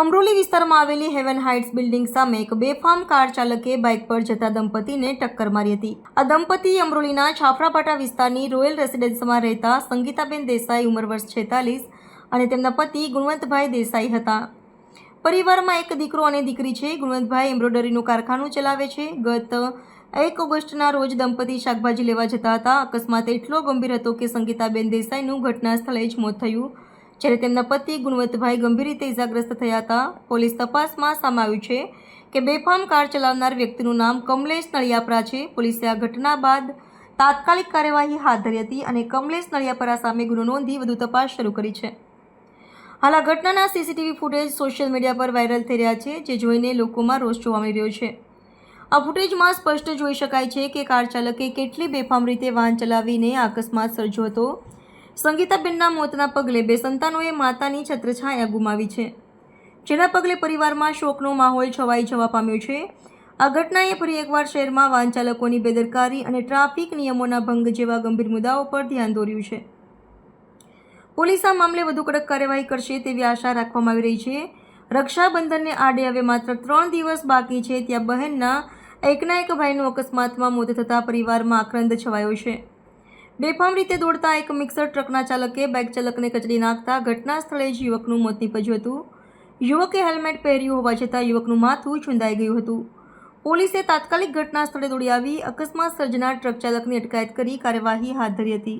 અમરોલી વિસ્તારમાં આવેલી heaven heights building સામે એક બેફામ કાર ચાલકે બાઇક પર જતા દંપતીને ટક્કર મારી હતી. આ દંપતી અમરોલીના છાફરાપાટા વિસ્તારની રોયલ રેસિડેન્સમાં રહેતા સંગીતાબેન દેસાઈ ઉંમર વર્ષ છેતાલીસ અને તેમના પતિ ગુણવંતભાઈ દેસાઈ હતા. પરિવારમાં એક દીકરો અને દીકરી છે. ગુણવંતભાઈ એમ્બ્રોઇડરીનું કારખાનું ચલાવે છે. ગત એક ઓગસ્ટના રોજ દંપતી શાકભાજી લેવા જતા હતા. અકસ્માત એટલો ગંભીર હતો કે સંગીતાબેન દેસાઈનું ઘટના સ્થળે જ મોત થયું. જ્યારે તેમના પતિ ગુણવંતભાઈ ગંભીર રીતે ઇજાગ્રસ્ત થયા હતા, પોલીસ તપાસમાં સામે આવ્યું છે કે બેફામ કાર ચલાવનાર વ્યક્તિનું નામ કમલેશ નળિયાપરા છે. પોલીસે આ ઘટના બાદ તાત્કાલિક કાર્યવાહી હાથ ધરી હતી અને કમલેશ નળિયાપરા સામે ગુનો નોંધી વધુ તપાસ શરૂ કરી છે. હાલ આ ઘટનાના સીસીટીવી ફૂટેજ સોશિયલ મીડિયા પર વાયરલ થઈ રહ્યા છે, જે જોઈને લોકોમાં રોષ જોવા મળી રહ્યો છે. આ ફૂટેજમાં સ્પષ્ટ જોઈ શકાય છે કે કાર ચાલકે કેટલી બેફામ રીતે વાહન ચલાવીને અકસ્માત સર્જ્યો હતો. સંગીતાબેનના મોતના પગલે બે સંતાનોએ માતાની છત્રછાયા ગુમાવી છે. જેના પગલે પરિવારમાં શોકનો માહોલ છવાઈ જવા પામ્યો છે. આ ઘટનાએ ફરી એકવાર શહેરમાં વાહન ચાલકોની બેદરકારી અને ટ્રાફિક નિયમોના ભંગ જેવા ગંભીર મુદ્દાઓ પર ધ્યાન દોર્યું છે. પોલીસ આ મામલે વધુ કડક કાર્યવાહી કરશે તેવી આશા રાખવામાં આવી રહી છે. રક્ષાબંધનને આડે હવે માત્ર ત્રણ દિવસ બાકી છે. ત્યાં બહેનના એકના એક ભાઈનું અકસ્માતમાં મોત થતાં પરિવારમાં આક્રંદ છવાયો છે. બેફામ રીતે દોડતા એક મિક્સર ટ્રકના ચાલકે બાઇક ચાલકને કચડી નાખતા ઘટના સ્થળે જ યુવકનું મોત નીપજ્યું હતું. યુવકે હેલ્મેટ પહેર્યું હોવા છતાં યુવકનું માથું છુંદાઈ ગયું હતું. પોલીસે તાત્કાલિક ઘટના સ્થળે દોડી આવી, અકસ્માત સર્જનાર ટ્રક ચાલકની અટકાયત કરી કાર્યવાહી હાથ ધરી હતી.